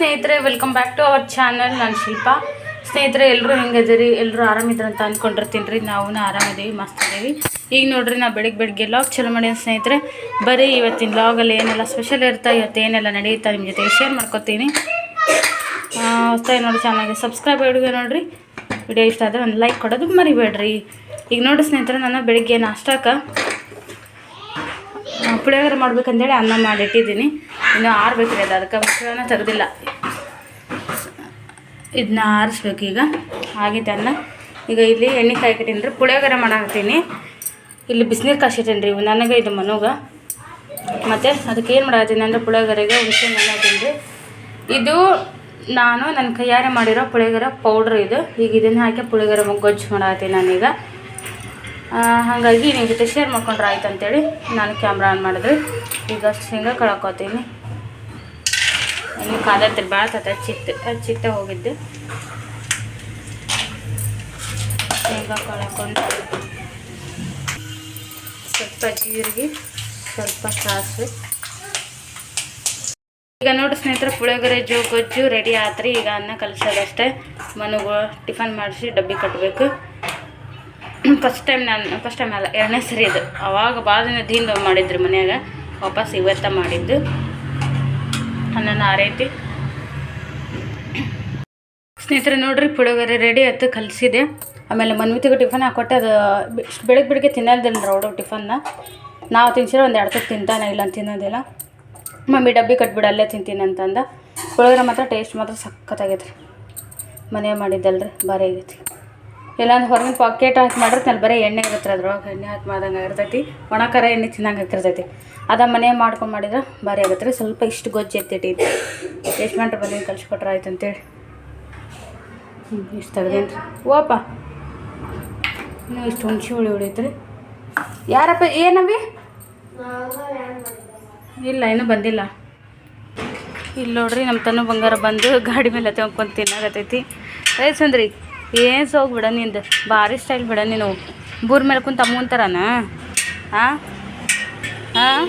ಸ್ನೇಹಿತರೆ welcome back to our channel ನಾನು ಶಿಲ್ಪ. ಸ್ನೇಹಿತರೆ ಎಲ್ಲರೂ ಹೆಂಗದಿರಿ ಎಲ್ಲರೂ ಆರಾಮಿದ್ರ ಅಂತ ಅಂದ್ಕೊಂಡಿರ್ತೀನಿ ರೀ. ನಾವು ಆರಾಮಿದ್ದೀವಿ, ಮಸ್ತ್ ಇದ್ದೀವಿ ಈಗ ನೋಡ್ರಿ, ನಾವು ಬೆಳಿಗ್ಗೆ ಬೆಳಗ್ಗೆ ಲಾಗ್ ಚಲೋ ಮಾಡಿ ಸ್ನೇಹಿತರೆ. ಬರೀ ಇವತ್ತಿನ ಲಾಗಲ್ಲಿ ಏನೆಲ್ಲ ಸ್ಪೆಷಲ್ ಇರ್ತಾ, ಇವತ್ತು ಏನೆಲ್ಲ ನಡೆಯುತ್ತಾ ನಿಮ್ಮ ಜೊತೆ ಶೇರ್ ಮಾಡ್ಕೊತೀನಿ. ಹೊಸ್ತಾಗಿ ನೋಡಿ ಚೆನ್ನಾಗಿ ಸಬ್ಸ್ಕ್ರೈಬ್ ಹಿಡಿದು ನೋಡಿರಿ. ವಿಡಿಯೋ ಇಷ್ಟ ಆದರೆ ಒಂದು ಲೈಕ್ ಕೊಡೋದು ಮರಿಬೇಡ್ರಿ. ಈಗ ನೋಡಿ ಸ್ನೇಹಿತರೆ, ನಾನು ಬೆಳಿಗ್ಗೆ ನಾಷ್ಟಕ್ಕೆ ಪುಳಿಯೋಗರೆ ಮಾಡ್ಬೇಕಂತೇಳಿ ಅನ್ನ ಮಾಡಿಟ್ಟಿದ್ದೀನಿ. ಇನ್ನು ಆರ್ಬೇಕ್ರಿ ಅದು, ಅದಕ್ಕೆ ಮುಚ್ಚಳನ ತೆಗ್ದಿಲ್ಲ. ಇದನ್ನ ಆರಿಸ್ಬೇಕು ಈಗ. ಹಾಗೆ ತನ್ನ. ಈಗ ಇಲ್ಲಿ ಎಣ್ಣೆ ಕಾಯ್ಕಿಟ್ಟೀನಿ ರೀ ಪುಳಿಯೋಗರೆ ಮಾಡಾಕತ್ತೀನಿ. ಇಲ್ಲಿ ಬಿಸಿನೀರು ಕಾಯಿಸಿಟ್ಟೀನಿ ರೀ ನನಗೆ ಇದು ಮನೋಗ. ಮತ್ತು ಅದಕ್ಕೆ ಏನು ಮಾಡಾಕತ್ತೀನಿ ಅಂದರೆ ಪುಳಿಯೋಗರೆಗೆ ಹುಣಸೆ ಮಾಡಾಕತ್ತೀನಿ ರೀ ಇದು ನಾನು ನನ್ನ ಕೈಯಾರೆ ಮಾಡಿರೋ ಪುಳಿಯೋಗರೆ ಪೌಡ್ರ್ ಇದು. ಈಗ ಇದನ್ನು ಹಾಕಿ ಪುಳಿಯೋಗರೆ ಗೊಜ್ಜು ಮಾಡಾಕತ್ತೀನಿ ನಾನೀಗ. ಹಾಗಾಗಿ ನಿಮ್ಮ ಜೊತೆ ಶೇರ್ ಮಾಡ್ಕೊಂಡ್ರೆ ಆಯ್ತು ಅಂತೇಳಿ ನಾನು ಕ್ಯಾಮ್ರಾ ಆನ್ ಮಾಡಿದ್ರಿ ಈಗ ಶೇಂಗಾ ಕಳ್ಕೊತೀನಿ. ಇನ್ನು ಕಾದತ್ತಿರಿ ಭಾಳ ತತ್ತ ಚಿತ್ತ ಚಿತ್ತ ಹೋಗಿದ್ದು. ಶೇಂಗಾ ಕಳ್ಕೊಂಡು ಸ್ವಲ್ಪ ಜೀರಿಗೆ, ಸ್ವಲ್ಪ ಸಾಸು ಈಗ ನೋಡಿ ಸ್ನೇಹಿತರೆ, ಪುಳಿಯೋಗರೆ ಜೋ ಗೊಜ್ಜು ರೆಡಿ ಆತ್ರಿ. ಈಗ ಅನ್ನ ಕಲಿಸೋದಷ್ಟೇ. ಮನೆಗೂ ಟಿಫನ್ ಮಾಡಿಸಿ ಡಬ್ಬಿ ಕಟ್ಟಬೇಕು ಫಸ್ಟ್ ಟೈಮ್ ನಾನು ಫಸ್ಟ್ ಟೈಮ್ ಅಲ್ಲ, ಎರಡನೇ ಸರಿ ಇದು. ಅವಾಗ ಭಾಳ ದಿನ ದೀನ್ ಮಾಡಿದ್ರು ಮನ್ಯಾಗ. ವಾಪಸ್ ಇವತ್ತ ಮಾಡಿದ್ದು. ಅನ್ನನ ಆರೈತಿ ಸ್ನೇಹಿತರೆ, ನೋಡ್ರಿ, ಪುಳಿಯೋಗರೆ ರೆಡಿ ಆಯ್ತು, ಕಲಿಸಿದೆ. ಆಮೇಲೆ ಮನ್ವಿತಿಗೂ ಟಿಫನ್ ಹಾಕೊಟ್ಟೆ. ಅದು ಬೆಳಗ್ಗೆ ಬೆಳಗ್ಗೆ ತಿನ್ನೋದಿಲ್ಲ ರೌಡು ಟಿಫನ್ನ ನಾವು ತಿನ್ಸಿರೋ ಒಂದು ಎರಡು ತಿಂತಾನೆ ಇಲ್ಲ ಅಂತ ತಿನ್ನೋದಿಲ್ಲ. ಮಮ್ಮಿ ಡಬ್ಬಿ ಕಟ್ಬಿಡು, ಅಲ್ಲೇ ತಿಂತೀನಿ ಅಂತಂದ. ಪುಳಿಯೋಗರೆ ಮಾತ್ರ ಟೇಸ್ಟ್ ಮಾತ್ರ ಸಖತ್ತಾಗೈತೆ ರೀ ಮನೆ ಮಾಡಿದ್ದಲ್ರಿ, ಭಾರಿ ಆಗೈತಿ ಇಲ್ಲಾಂದ್ರೆ ಹೊರಗಿನ ಪಾಕೆಟ್ ಹಾಕಿ ಮಾಡಿರ್ತಾನೆ ಬರೀ ಎಣ್ಣೆ ಇರುತ್ತೆ ಅದ್ರೊಳಗೆ. ಎಣ್ಣೆ ಹಾಕಿ ಮಾಡ್ದಂಗೆ ಇರ್ತೈತಿ ಒಣ ಖಾರ ಎಣ್ಣೆ ತಿನ್ನಂಗೆ ಆಗಿರ್ತೈತಿ. ಅದ ಮನೆ ಮಾಡ್ಕೊಂಡು ಮಾಡಿದ್ರೆ ಭಾರಿ ಆಗುತ್ತೆ ರೀ. ಸ್ವಲ್ಪ ಇಷ್ಟು ಗೊಜ್ಜು ಎತ್ತಿಟ್ಟಿದ್ದು ಎಷ್ಟು ಗಂಟೆ ಬಂದು ಆಯ್ತು ಅಂತೇಳಿ. ಹ್ಞೂ ಇಷ್ಟು ತೆಗ್ದೇನು ರೀ ಓಪ ಇನ್ನೂ ಇಷ್ಟು ಹುಣ್ಸೆ ಹುಳಿ ಉಳಿತ್ರಿ. ಯಾರಪ್ಪ ಏನವಿ ಇಲ್ಲ, ಇನ್ನೂ ಬಂದಿಲ್ಲ. ಇಲ್ಲಿ ನೋಡ್ರಿ ನಮ್ಮ ತನು ಬಂಗಾರ ಬಂದು ಗಾಡಿ ಮೇಲೆ ತೊಗೊಂಡು ತಿನ್ನಾಗತ್ತೈತಿ ಏ ಸುಂದ್ರಿ. ಏನು ಸೋಗ್ ಬಿಡ ನಿಂದು? ಭಾರಿ ಸ್ಟೈಲ್ ಬಿಡ ನೀನು. ಬೂರ್ ಮೇಲೆ ಕುಂತ ಅಮ್ಮಂತಾರನ ಹಾಂ ಹಾಂ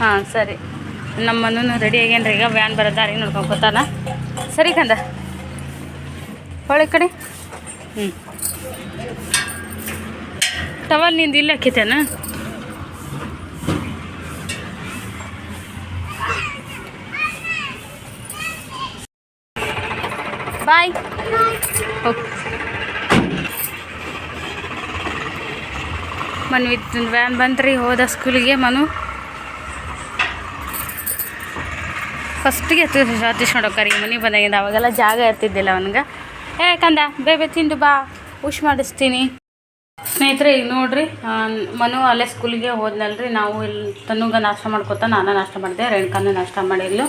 ಹಾಂ, ಸರಿ. ನಮ್ಮ ಮನೂ ರೆಡಿ ಆಗ್ಯಾನ್ರಿ. ಈಗ ವ್ಯಾನ್ ಬರೋ ದಾರಿ ನೋಡ್ಕೊಂಡು ಸರಿ ಕಂದ. ಹೊಳೆ ಕಡೆ. ಹ್ಞೂ ಟವಲ್ ನಿಂದು ಇಲ್ಲಿ ಹಾಕಿತೇನ ಬಾಯ್. ಹೋಗಿ ಇದ್ದ ವ್ಯಾನ್ ಬಂದ್ರಿ, ಹೋದ ಸ್ಕೂಲಿಗೆ ಮನು. ಫಸ್ಟಿಗೆ ಸತೀಶ್ ನೋಡೋಕರಿಗೆ ಮನೆಗೆ ಬಂದಾಗಿಂದ ಅವಾಗೆಲ್ಲ ಜಾಗ ಇರ್ತಿದ್ದಿಲ್ಲ ಅವನಿಗೆ. ಏ, ಕಂದ ಬೇಬೆ ತಿಂದು ಬಾ ಉಶ್ ಮಾಡಿಸ್ತೀನಿ. ಸ್ನೇಹಿತರೆ, ಈಗ ನೋಡ್ರಿ ಮನು ಅಲ್ಲೇ ಸ್ಕೂಲಿಗೆ ಹೋದ್ನಲ್ರಿ, ನಾವು ಇಲ್ಲಿ ತನುಗ ನಾಷ್ಟ ಮಾಡ್ಕೊತ, ನಾನು ನಾಷ್ಟ ಮಾಡಿದೆ, ರೇಣುಕಾನು ನಾಷ್ಟ ಮಾಡಿದ್ಲು.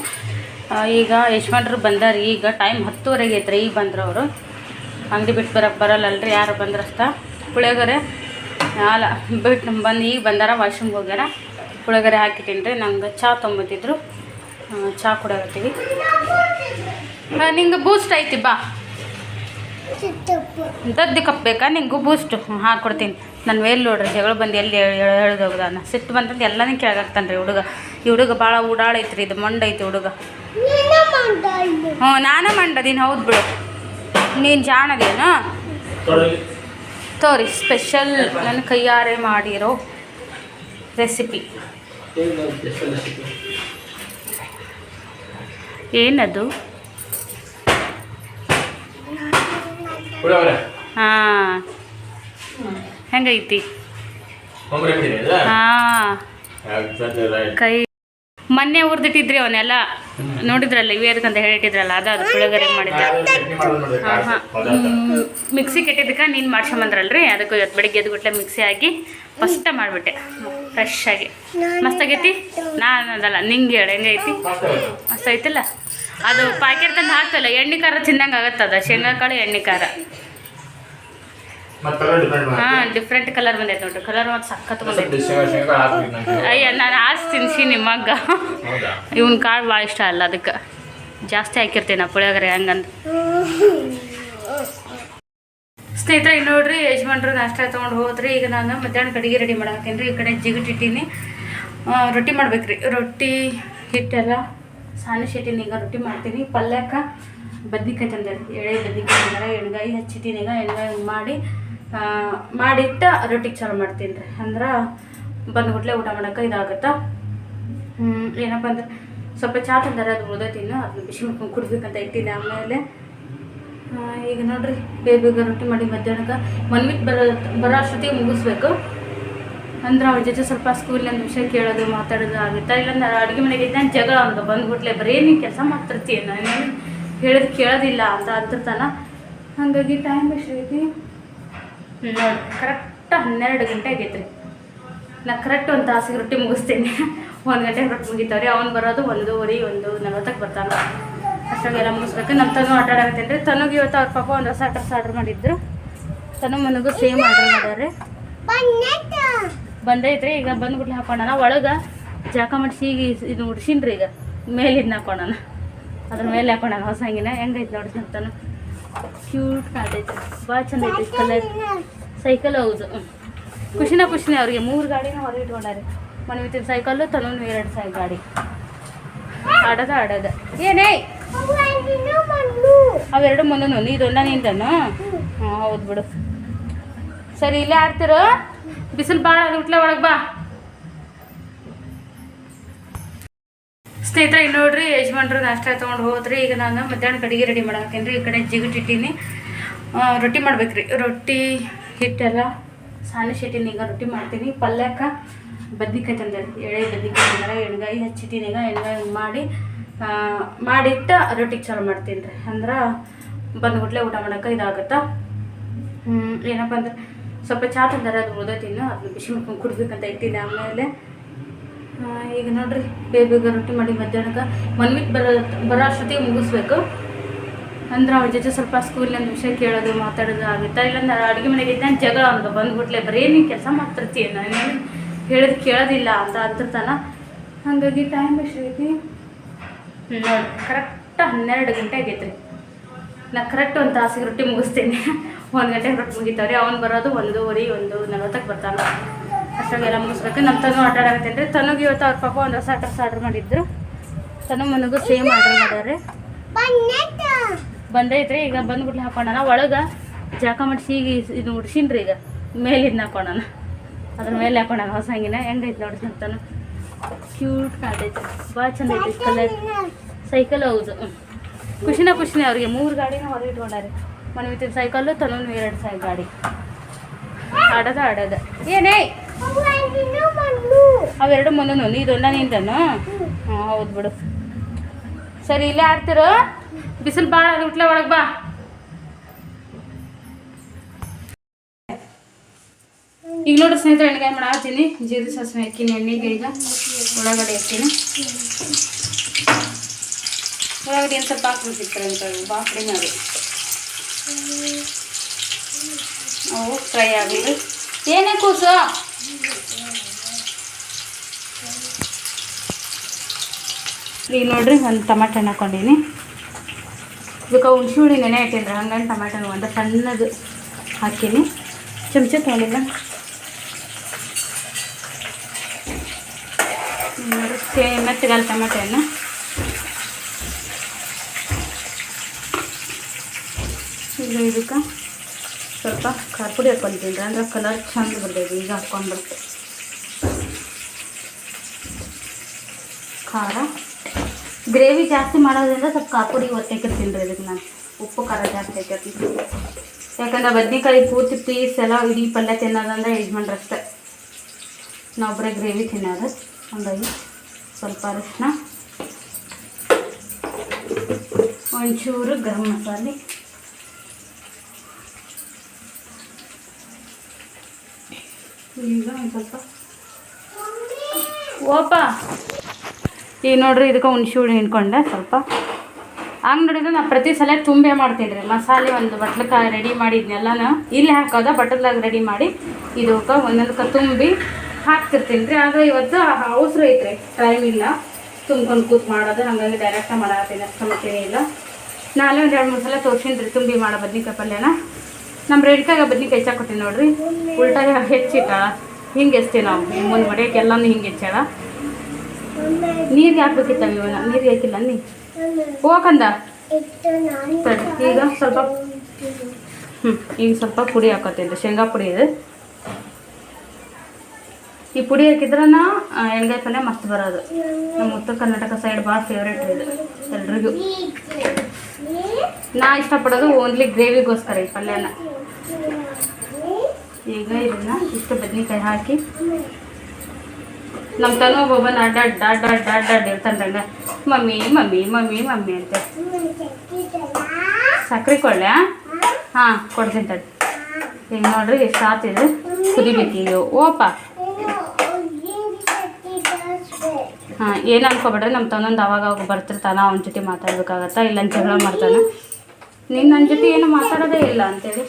ಈಗ ಯಶವಂತರು ಬಂದಾರ, ಈಗ ಟೈಮ್ ಹತ್ತುವರೆಗೆ ಐತ್ರಿ, ಈಗ ಬಂದ್ರು ಅವರು. ಅಂಗಡಿ ಬಿಟ್ಟು ಬರೋಕ್ಕೆ ಬರಲ್ಲಲ್ರಿ ಯಾರು ಬಂದ್ರಸ್ತ? ಪುಳಿಯೋಗರೆ ಅಲ್ಲ ಬಿಟ್ಟು ಬಂದು ಈಗ ಬಂದಾರ ವಾಶ್ರೂಮ್ಗೆ ಹೋಗ್ಯಾರ. ಪುಳಿಯೋಗರೆ ಹಾಕಿಟ್ಟಿನಿ ರೀ ನಂಗೆ ಚಹಾ ತೊಗೊಂಬತ್ತಿದ್ರು ಚಹಾ ಕುಡಿಯತ್ತೀವಿ ನಿಂಗೆ ಬೂಸ್ಟ್ ಐತಿ ಬಾ. ದದ್ದು ಕಪ್ ಬೇಕಾ? ನಿಂಗೂ ಬೂಸ್ಟ್ ಹಾಕ್ಕೊಡ್ತೀನಿ ನನ್ನ ವೇಲ್ ನೋಡ್ರಿ ಜಗಳ ಬಂದು ಎಲ್ಲಿ ಹೇಳ್ದು ಹೋಗ್ದಾನ. ಸಿಟ್ಟು ಬಂತಂದು ಎಲ್ಲನೂ ಕೆಳಗಾಗ್ತಾನೆ ರೀ ಹುಡುಗ. ಈ ಹುಡುಗ ಭಾಳ ಉಡಾಳೈತ್ರಿ ಇದು ಮಂಡೈತಿ ಹುಡುಗ. ಹ್ಞೂ ನಾನೇ ಮಂಡದೀನಿ ಹೌದು ಬಿಡು. ನೀನು ಜಾಣದೇನು? ತೋರಿ. ಸ್ಪೆಷಲ್ ನನ್ನ ಕೈಯಾರೆ ಮಾಡಿರೋ ರೆಸಿಪಿ ಏನದು? ಅದು ಹಾಂ. ಹೆಂಗೈತಿ? ಹಾಂ. ಕೈ ಮೊನ್ನೆ ಹುರಿದಿಟ್ಟಿದ್ರಿ ಅವನ್ನೆಲ್ಲ? ನೋಡಿದ್ರಲ್ಲ ಇವು ಅಂತ ಹೇಳಿಟ್ಟಿದ್ರಲ್ಲ ಅದು ಅದು ಪುಳಿಯೋಗರೆ ಮಾಡಿದ್ದೆ? ನಾನು ಚಟ್ನಿ ಮಾಡೋದು ನೋಡಿದೆ, ಹಾಂ ಕಾಸು, ಮಿಕ್ಸಿ ಕೆಟ್ಟಿದ್ದಕ್ಕೆ ನೀನು ಮಾಡ್ಸ್ಕೊಂಬಂದ್ರಲ್ರಿ? ಅದಕ್ಕೆ ಇವತ್ತು ಬೆಳಿಗ್ಗೆ ಎದ್ಬಿಟ್ಲೆ ಮಿಕ್ಸಿ ಹಾಕಿ ಫಸ್ಟ ಮಾಡಿಬಿಟ್ಟೆ. ಫ್ರೆಶ್ ಆಗಿ. ಮಸ್ತ್ ಆಗೈತಿ ನಾನು ಅದಲ್ಲ ನಿಂಗೆ ಹೇಳ ಹೆಂಗೈತಿ ಮಸ್ತ್ ಐತಿಲ್ಲ ಅದು ಪ್ಯಾಕೆಟ್ ತಂದು ಹಾಕ್ತಲ್ಲ ಎಣ್ಣೆ ಖಾರ ತಿನ್ನಂಗೆ ಆಗತ್ತದ? ಶೇಂಗಾ ಕಾಳು ಎಣ್ಣೆ ಖಾರ? ಹಾಂ ಡಿಫ್ರೆಂಟ್ ಕಲರ್ ಬಂದೈತೆ ನೋಡ್ರಿ. ಕಲರ್ ಮತ್ತು ಸಖತ್ ಬಂದೈತಿ. ಅಯ್ಯ ನಾನು ಆಸ್ ತಿನ್ಸಿ ನಿಮ್ಮಗ್ಗ ಹೌದಾ? ಇವನ್ ಕಾಳು ಭಾಳ ಇಷ್ಟ ಅಲ್ಲ ಅದಕ್ಕೆ. ಜಾಸ್ತಿ ಹಾಕಿರ್ತೀನಿ ಪುಳಿಯೋಗರೆ ಹಂಗಂದು. ಸ್ನೇಹಿತರೆ ಈಗ ನೋಡ್ರಿ ಯಜಮಾನ್ರು ನಾಷ್ಟ ತೊಗೊಂಡು ಹೋದ್ರಿ. ಈಗ ನಾನು ಮಧ್ಯಾಹ್ನ ಕಡಿಗೆ ರೆಡಿ ಮಾಡಾಕತ್ತೀನಿ ರೀ. ಈ ಕಡೆ ಜಿಗಿಟ್ಟಿಟ್ಟೀನಿ ಆ, ರೊಟ್ಟಿ ಮಾಡ್ಬೇಕ್ರಿ. ರೊಟ್ಟಿ ಹಿಟ್ಟೆಲ್ಲ ಸಾನಿ ಶೆಟ್ಟಿನ ಈಗ ರೊಟ್ಟಿ ಮಾಡ್ತೀನಿ. ಪಲ್ಯಕ್ಕೆ ಬದ್ನಿಕಾಯಿ ತಂದೆ ಎಳೆ ಬದ್ನಿಕಾಯಿ ತಂದಾರ. ಎಣ್ಗಾಯಿ ಹಚ್ಚಿಟ್ಟಿನೀಗ ಈಗ ಎಣ್ಗಾಯಿ ಮಾಡಿ ಮಾಡಿಟ್ಟು ರೊಟ್ಟಿಗೆ ಚಾಲು ಮಾಡ್ತೀನಿ ರೀ. ಅಂದ್ರೆ ಬಂದ್ಬಿಟ್ಲೆ ಊಟ ಮಾಡೋಕೆ ಇದಾಗುತ್ತಾ. ಏನಪ್ಪ ಅಂದ್ರೆ ಸ್ವಲ್ಪ ಚಾ ತಂದರೆ, ಅದು ಉಳ್ದೈತಿ ಇನ್ನು, ಅದನ್ನ ಬಿಸಿ ಮಾಡ್ಕೊಂಡು ಕುಡ್ಬೇಕಂತ ಇಟ್ಟಿದ್ದೆ ಆಮೇಲೆ. ಈಗ ನೋಡ್ರಿ, ಬೇಗ ಬೇಗ ರೊಟ್ಟಿ ಮಾಡಿ ಮಧ್ಯಾಹ್ನಕ್ಕೆ. ಮನ್ವಿತ್ ಬರೋ ಬರೋ ಅಷ್ಟೊತ್ತಿಗೆ ಮುಗಿಸ್ಬೇಕು. ಅಂದ್ರೆ ಅವ್ರ ಜೊತೆ ಸ್ವಲ್ಪ ಸ್ಕೂಲಿನ ವಿಷಯ ಕೇಳೋದು, ಮಾತಾಡೋದು ಆಗುತ್ತಾ? ಇಲ್ಲಾಂದ್ರೆ ಅಡುಗೆ ಮನೆಗೆ ಇದ್ದಾನೆ ಜಗಳ ಒಂದು ಬಂದ್ಬಿಟ್ಲೆ ಬರೀ ನೀನು ಕೆಲಸ ಮಾಡ್ತಿರ್ತೀನಿ ನಾನು ಹೇಳಿದ್ ಕೇಳೋದಿಲ್ಲ ಅಂತ ಅಂತಿರ್ತಾನ. ಹಾಗಾಗಿ ಟೈಮ್ ಎಷ್ಟೈತಿ ನೋಡಿ ಕರೆಕ್ಟ್ ಹನ್ನೆರಡು ಗಂಟೆ ಆಗೈತ್ರಿ ನಾ ಕರೆಕ್ಟ್ ಒಂದು ತಾಸಿಗೆ ರೊಟ್ಟಿ ಮುಗಿಸ್ತೀನಿ. ಒಂದು ಗಂಟೆಗೆ ರೊಟ್ಟಿ ಮುಗಿತಾವ್ರಿ. ಅವ್ನು ಬರೋದು ಒಂದೂವರೆ, ಒಂದು ನಲ್ವತ್ತಕ್ಕೆ ಬರ್ತಾನೆ. ಅಷ್ಟಾಗೆಲ್ಲ ಮುಗಿಸ್ಬೇಕು. ನಮ್ಮ ತನು ಆಟ ಆಡಕತ್ತೇನೆ ರೀ. ತನಗೆ ಇವತ್ತು ಅವ್ರ ಪಾಪ ಒಂದು ಹೊಸ ಡ್ರೆಸ್ ಆರ್ಡ್ರ್ ಮಾಡಿದ್ರು. ತನು ಮನಗೂ ಸೇಮ್ ಆರ್ಡ್ರ್ ಮಾಡ್ಯಾರ ಬಂದೈತ್ರಿ, ಈಗ ಬಂದ್ಬಿಟ್ಲೆ ಹಾಕೊಂಡಣ ಒಳಗೆ ಜಾಕ ಮಾಡಿಸಿ ಈಗ ಇದು ಉಡ್ಸಿನ್ರಿ ಈಗ. ಮೇಲಿಂದ ಹಾಕೊಂಡಣ ಅದ್ರ ಮೇಲೆ ಹಾಕೊಂಡಣ ಹೊಸ ಹಂಗಿನ. ಹೆಂಗೈತೆ ನೋಡ್ರಿ ಅಂತಾನು ಕ್ಯೂಟ್ ಕಾಣ್ತೈತೆ ಭಾಳ ಚಂದ ಐತಿ ಕಲರ್. ಸೈಕಲ್ ಹೌದು. ಖುಷಿನ ಖುಷಿನ ಅವ್ರಿಗೆ. ಮೂರು ಗಾಡಿನ ಹೊರಗೆ ಇಟ್ಕೊಂಡಾರೆ. ಮನೆ ಸೈಕಲ್ಲು ತಲೊಂದು ಎರಡು ಸೈ ಗಾಡಿ. ಆಡೋದ ಆಡೋದ. ಏನೇ ಅವೆರಡು ಮುಂದನು ಇದೊಂದ ನಿಂದನು ಹಾಂ, ಹೌದು ಬಿಡು. ಸರಿ, ಇಲ್ಲೇ ಆಡ್ತಿರೋ? ಬಿಸಿಲು ಭಾಳ ಅದು ಉಟ್ಲೆ ಒಳಗೆ ಬಾ. ಸ್ನೇಹಿತರೆ ಇಲ್ಲಿ ನೋಡ್ರಿ, ಯಜಮಾನ್ರು ನಾಷ್ಟ ತೊಗೊಂಡು ಹೋದ್ರಿ. ಈಗ ನಾನು ಮಧ್ಯಾಹ್ನ ಕಡಿಗೆ ರೆಡಿ ಮಾಡಾಕೇನು ರೀ ಈ ಕಡೆ ಜಿಗಿಟ್ಟಿಟ್ಟಿನಿ ರೊಟ್ಟಿ ಮಾಡ್ಬೇಕ್ರಿ. ರೊಟ್ಟಿ, ಹಿಟ್ಟೆಲ್ಲ, ಸಾನಿ ಈಗ ರೊಟ್ಟಿ ಮಾಡ್ತೀನಿ. ಪಲ್ಯಕ್ಕೆ ಬದ್ನಿಕಾಯಿ ತಂದೆ ಎಳೆ ಬದ್ನಿಕಾಯಿ ತಂದಾರ, ಎಣ್ಗಾಯಿ ಹಚ್ಚಿಟ್ಟಿನಿ ಈಗ ಎಣ್ಗಾಯಿ ಮಾಡಿ ಮಾಡಿಟ್ಟು ರೊಟ್ಟಿಗೆ ಚಾಲು ಮಾಡ್ತೀನಿ ರೀ ಅಂದ್ರೆ ಬಂದ್ಬಿಟ್ಲೆ ಊಟ ಮಾಡೋಕೆ ಇದಾಗುತ್ತಾ. ಏನಪ್ಪ ಅಂದ್ರೆ, ಸ್ವಲ್ಪ ಚಾ ತಂದಾರ, ಅದು ಉಳ್ದೈತಿ ಅದನ್ನ ಬಿಸಿ ಮಾಡ್ಕೊಂಡು ಕುಡ್ಬೇಕಂತ ಇಟ್ಟಿದ್ದೆ. ಆಮೇಲೆ ಈಗ ನೋಡ್ರಿ ಬೇಗ ಬೇಗ ರೊಟ್ಟಿ ಮಾಡಿ ಮಧ್ಯಾಹ್ನಕ್ಕೆ ಮನ್ವಿತ್ ಬರೋ ಬರೋ ಅಷ್ಟೊತ್ತಿಗೆ ಮುಗಿಸ್ಬೇಕು. ಅಂದ್ರೆ ಅವ್ರ ಜೊತೆ ಸ್ವಲ್ಪ ಸ್ಕೂಲಿನ ವಿಷಯ ಕೇಳೋದು, ಮಾತಾಡೋದು ಆಗುತ್ತಾ? ಇಲ್ಲಾಂದ್ರೆ ಅಡುಗೆ ಮನೆಗೆ ಇದ್ದ ಜಗಳ ಒಂದು ಬಂದ್ಬಿಟ್ಲೆ, ಬರೀ ನೀನು ಕೆಲಸ ಮಾಡ್ತಿರ್ತೀಯ? ನಾನು ಹೇಳಿದ್ ಕೇಳೋದಿಲ್ಲ ಅಂತ ಅಂತಿರ್ತಾನ. ಹಾಗಾಗಿ ಟೈಮ್ ಎಷ್ಟೈತಿ ನೋಡಿ ಕರೆಕ್ಟ್ ಹನ್ನೆರಡು ಗಂಟೆ ಆಗೈತ್ರಿ. ನಾ ಕರೆಕ್ಟ್ ಒಂದು ತಾಸಿಗೆ ರೊಟ್ಟಿ ಮುಗಿಸ್ತೀನಿ. ಒಂದು ಗಂಟೆಗೆ ರೊಟ್ಟಿ ಮುಗಿತಾವ್ರಿ. ಅವ್ನು ಬರೋದು ಒಂದೂವರೆ, ಒಂದು ನಲವತ್ತಕ್ಕೆ ಬರ್ತಾನೆ. ಅಷ್ಟಾಗೆಲ್ಲ ಮುಗಿಸ್ಬೇಕು. ನಮ್ಮ ತನು ಆಟ ಆಡಕತ್ತೇನೆ ರೀ ತನುಗೆ ಇವತ್ತು ಅವ್ರ ಪಾಪ ಒಂದು ಹೊಸ ಡ್ರೆಸ್ ಆರ್ಡ್ರ್ ಮಾಡಿದ್ರು. ತನು ಮನಗೂ ಸೇಮ್ ಆರ್ಡ್ರ್ ಮಾಡ್ಯಾರೆ ಬಂದೈತ್ರಿ ಈಗ ಬಂದ್ಬಿಟ್ಲೆ ಹಾಕೋಣ ಒಳಗೆ ಜಾಕ ಮಾಡಿಸಿ ಈಗ ಇದು ಉಡ್ಸಿನ್ರಿ ಈಗ. ಮೇಲಿಂದ ಹಾಕೊಂಡಾನ. ಅದ್ರ ಮೇಲೆ ಹಾಕೋಣ ಹೊಸ ಹಂಗಿನ ಹೆಂಗೈತೆ ನೋಡ್ರಿ ಅಂತಾನು ಕ್ಯೂಟ್ ಕಾಟೈತೆ ಭಾಳ ಚಂದ ಐತಿ ಕಲರ್. ಸೈಕಲ್ ಹೌದು. ಖುಷಿನ ಖುಷಿನೇ ಅವ್ರಿಗೆ. ಮೂರು ಗಾಡಿನ ಹೊರಗೆ ಇಟ್ಕೊಂಡಾರೆ. ಮನೆ ಸೈಕಲ್ಲು ತನೂ ಎರಡು ಸೈ ಗಾಡಿ. ಆಡೋದ ಆಡೋದ. ಏನೇ? ಅವೆರಡು ಮುಂದನು ಇದೊಂದ ನಿಂದನು? ಹಾಂ ಹೌದು ಬಿಡು. ಸರಿ, ಇಲ್ಲೇ ಆಡ್ತಿರೋ? ಬಿಸಿಲು ಭಾಳ ಉಟ್ಲೆ ಒಳಗೆ ಬಾ. ಈಗ ನೋಡ್ರಿ ಸ್ನೇಹಿತರೆ ಏನು ಮಾಡಾತೀನಿ ಜೀರಿಗೆ ಸಾಸಿವೆ ಹಾಕಿನಿ ಎಣ್ಣೆಗೆ ಈಗ ಒಳಗಡೆ ಹಾಕ್ತೀನಿ. ಒಳಗಡೆ ಏನು ಸ್ವಲ್ಪ ಸಿಕ್ತಾರೆ ಅಂತ ಭಾಳ ಕಡಿಮೆ ಅದು ಅವು ಫ್ರೈ ಆಗಲಿ ಏನೇ ಕೂಸು? ಈಗ ನೋಡ್ರಿ ಒಂದು ಟಮಾಟ ಹಣ್ಣು ಹಾಕೊಂಡೀನಿ. ಇದಕ್ಕೆ ಹುಣ್ಸೆ ಹುಳಿ ನೆನೆ ಇಟ್ಟಿನ್ರಿ ಹಂಗಾಗಿ ಹಣ್ಣು ಒಂದು ಸಣ್ಣದು ಹಾಕೀನಿ. ಚಮಚ ತೊಗೊಂಡಿಲ್ಲ. ಮತ್ತೆ ಸೇ ಮೆತ್ತಗಲ್ಲ ಟಮಾಟೆ ಹಣ್ಣು. ಈಗ ಇದಕ್ಕೆ. ಸ್ವಲ್ಪ ಖಾರ ಪುಡಿ ರೀ ಅಂದ್ರೆ ಕಲರ್ ಚಂದ ಬರ್ತೈತಿ, ಈಗ ಹಾಕ್ಕೊಂಡ್ಬರ್ತೆ ಖಾರ. ಗ್ರೇವಿ ಜಾಸ್ತಿ ಮಾಡೋದ್ರಿಂದ ಸ್ವಲ್ಪ ಖಾರ ಪುಡಿ ಒತ್ತಾಕಿರ್ತೀನಿ ರೀ ಇದಕ್ಕೆ ನಾನು ಉಪ್ಪು, ಖಾರ ಜಾಸ್ತಿ ಹಾಕಿರ್ತೀನಿ ಯಾಕಂದ್ರೆ ಬದ್ನಿಕಾಯಿ ಪೂರ್ತಿ ಪೀಸ್ ಎಲ್ಲ ಇಡೀ ಪಲ್ಯ ತಿನ್ನೋದಂದ್ರೆ ಯಜಮಾನ್ರು ಅಷ್ಟೇ. ನಾವು ಬರೀ ಗ್ರೇವಿ ತಿನ್ನೋದು. ಹಂಗಾಗಿ ಸ್ವಲ್ಪ ಅರಿಶಿನ ಒಂಚೂರು ಗರಂ ಮಸಾಲೆ. ಈಗ ಸ್ವಲ್ಪ ಓಪ. ಈಗ ನೋಡ್ರಿ, ಇದಕ್ಕೆ ಹುಣ್ಸೆ ಹುಳಿ ಹಿಂಡ್ಕೊಂಡೆ ಸ್ವಲ್ಪ. ಹಂಗೆ ನೋಡಿದ್ರೆ ನಾ ಪ್ರತಿ ಸಲ ತುಂಬೆ ಮಾಡ್ತೀನಿ ರೀ. ಮಸಾಲೆ ಒಂದು ಬಟ್ಲಕ್ಕೆ ರೆಡಿ ಮಾಡಿದ್ನೆಲ್ಲನ ಇಲ್ಲಿ ಹಾಕೋದ ಬಟ್ಲದಾಗ ರೆಡಿ ಮಾಡಿ ಇದಕ್ಕೆ ಒಂದೊಂದಕ್ಕೆ ತುಂಬಿ ಹಾಕ್ತಿರ್ತೀನಿ ರೀ. ಆದರೆ ಇವತ್ತು ಅವಸರ ಐತ್ರಿ ಟೈಮ್ ಇಲ್ಲ. ತುಂಬ್ಕೊಂಡು ಕೂತ್ ಮಾಡೋದು, ಹಾಗಾಗಿ ಡೈರೆಕ್ಟಾಗಿ ಮಾಡತ್ತೀನಿ ಅಷ್ಟು ಮತ್ತೆ ಇಲ್ಲ. ನಾಳೆ ಒಂದು ಎರಡು ಮೂರು ಸಲ ತೋರ್ಸಿನಿ ರೀ ತುಂಬಿ ಮಾಡೋ ಬದ್ನಿಕಾಯಿ ಪಲ್ಯನ. ನಮ್ಮ ರೇಡಿಕಾಗ ಬದ್ನಿಕಾಯಿ ಹೆಚ್ಚಾಕೊಟ್ಟಿನಿ ನೋಡ್ರಿ. ಉಲ್ಟಾಗ ಹೆಚ್ಚಿಟ್ಟಾಳ ಹಿಂಗೆ ಎಸ್ತೀವಿ ನಾವು. ಮುಂದೆ ಮಡಿಯಕ್ಕೆ ಎಲ್ಲನೂ ಹಿಂಗೆ ಹೆಚ್ಚಾಳ. ನೀರು ಹಾಕ್ಬೇಕಿತ್ತ ಇವನ್ನ ನೀರು ಹಾಕಿಲ್ಲ ನೀ? ಹೋಗಂದ ಈಗ ಸ್ವಲ್ಪ ಹ್ಞೂ ಈಗ ಸ್ವಲ್ಪ ಪುಡಿ ಹಾಕೋತೀನಿ ಶೇಂಗಾ ಪುಡಿ ಇದೆ. ಈ ಪುಡಿ ಹಾಕಿದ್ರನ ಎಣ್ಗಾಯಿ ಪಲ್ಯ ಮಸ್ತ್ ಬರೋದು. ನಮ್ಮ ಉತ್ತರ ಕರ್ನಾಟಕ ಸೈಡ್ ಭಾಳ ಫೇವ್ರೇಟ್ ಇದು, ಎಲ್ರಿಗೂ. ನಾ ಇಷ್ಟಪಡೋದು ಓನ್ಲಿ ಗ್ರೇವಿಗೋಸ್ಕರ ಈ ಪಲ್ಯನ. ಈಗ ಇದನ್ನ ಇಷ್ಟು ಬದ್ನೆಕಾಯಿ ಹಾಕಿ. ನಮ್ಮ ತನು ಒಬ್ಬನ ಅಡ್ಡಾಡ್ ಡಾಡ್ ಅಡ್ಡಾಡ್ ಡಾಡ್ ಡಾಡ್ ಇರ್ತಾನ ಮಮ್ಮಿ ಮಮ್ಮಿ ಮಮ್ಮಿ ಮಮ್ಮಿ ಅಂತ. ಸಕ್ರೆ ಕೊಳ್ಳೆ ಹಾಂ, ಕೊಡ್ತೀನಿ ತಡಿ. ಈಗ ನೋಡ್ರಿ ಎಷ್ಟು ಆತಿದೆ ಕುದಿಬೇಕೀಗ ಓಪ. ಹಾಂ, ಏನು ಅನ್ಕೋಬೇಡ್ರಿ? ನಮ್ಮ ತನ್ನೊಂದು ಅವಾಗ ಅವಾಗ ಬರ್ತಿರ್ತಾನ, ಅವನ ಜೊತೆ ಮಾತಾಡ್ಬೇಕಾಗತ್ತಾ ಇಲ್ಲ ಜಗಳ ಮಾಡ್ತಾನೆ. ನಿನ್ನ ನನ್ನ ಜೊತೆ ಏನು ಮಾತಾಡೋದೇ ಇಲ್ಲ ಅಂತೇಳಿ.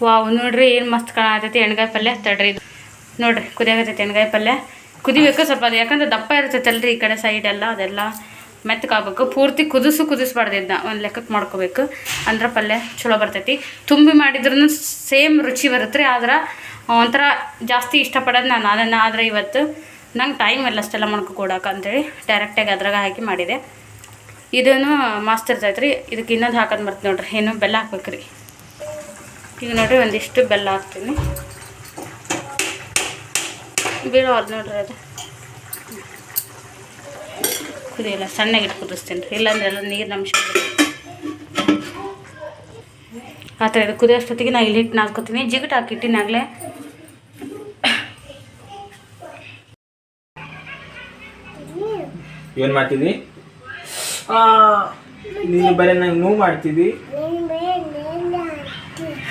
ವಾವ್, ನೋಡ್ರಿ ಏನು ಮಸ್ತ್ ಕಾಣತೈತಿ ಎಣ್ಗಾಯಿ ಪಲ್ಯ, ತಡ್ರಿ ಇದು. ನೋಡ್ರಿ ಕುದಿಯಾಗತೈತಿ ಎಣ್ಗಾಯಿ ಪಲ್ಯ. ಕುದಿಬೇಕು ಸ್ವಲ್ಪ ಅದು, ಯಾಕಂದ್ರೆ ದಪ್ಪ ಇರ್ತೈತಲ್ರಿ ಈ ಕಡೆ ಸೈಡ್ ಎಲ್ಲ, ಅದೆಲ್ಲ ಮೆತ್ತಗಾಗಬೇಕು. ಪೂರ್ತಿ ಕುದಿಸು ಕುದಿಸ್ಬಾರ್ದು ಇದನ್ನ. ಒಂದು ಲೆಕ್ಕಕ್ಕೆ ಮಾಡ್ಕೋಬೇಕು. ಅಂದ್ರೆ ಪಲ್ಯ ಚಲೋ ಬರ್ತೈತಿ. ತುಂಬಿ ಮಾಡಿದ್ರೂ ಸೇಮ್ ರುಚಿ ಬರುತ್ತೆ ರೀ ಆದ್ರೆ ಒಂಥರ ಜಾಸ್ತಿ ಇಷ್ಟಪಡೋದು ನಾನು ಅದನ್ನು ಆದರೆ ಇವತ್ತು ನಂಗೆ ಟೈಮ್ ಇಲ್ಲ ಅಷ್ಟೆಲ್ಲ ಮಾಡ್ಕೊ ಕೊಡಕ್ಕೆ ಅಂತೇಳಿ ಡೈರೆಕ್ಟಾಗಿ ಅದ್ರಾಗ ಹಾಕಿ ಮಾಡಿದೆ. ಇದನ್ನು ಮಸ್ತ್ ಇರ್ತೈತೆ ರೀ ಇದಕ್ಕೆ ಇನ್ನೊಂದು ಹಾಕೋದು ಬರ್ತೀನಿ ನೋಡ್ರಿ, ಏನು ಬೆಲ್ಲ ಹಾಕ್ಬೇಕು ರೀ ಈಗ ನೋಡ್ರಿ ಒಂದಿಷ್ಟು ಬೆಲ್ಲ ಹಾಕ್ತೀನಿ. ಬೀಳೋದು ನೋಡ್ರಿ ಅದು. ಕುದಿಯಲ್ಲ ಸಣ್ಣಗಿಟ್ಟು ಕುದಿಸ್ತೀನಿ ರೀ, ಇಲ್ಲಾಂದ್ರೆ ಎಲ್ಲ ನೀರಿನ ಅಂಶ ಆ ಥರ ಇದು ಕುದಿಯೋಷ್ಟೊತ್ತಿಗೆ ನಾ ಇಲ್ಲಿ ಹಿಟ್ಟು ನಾದ್ಕೋತೀನಿ. ಜಿಗಟ್ ಹಾಕಿಟ್ಟಿನಾಗಲೇ ಏನ್ ಮಾಡ್ತಿದ್ವಿ ನೀನು ಬರೀ ನಂಗೆ ನೋವು ಮಾಡ್ತಿದ್ವಿ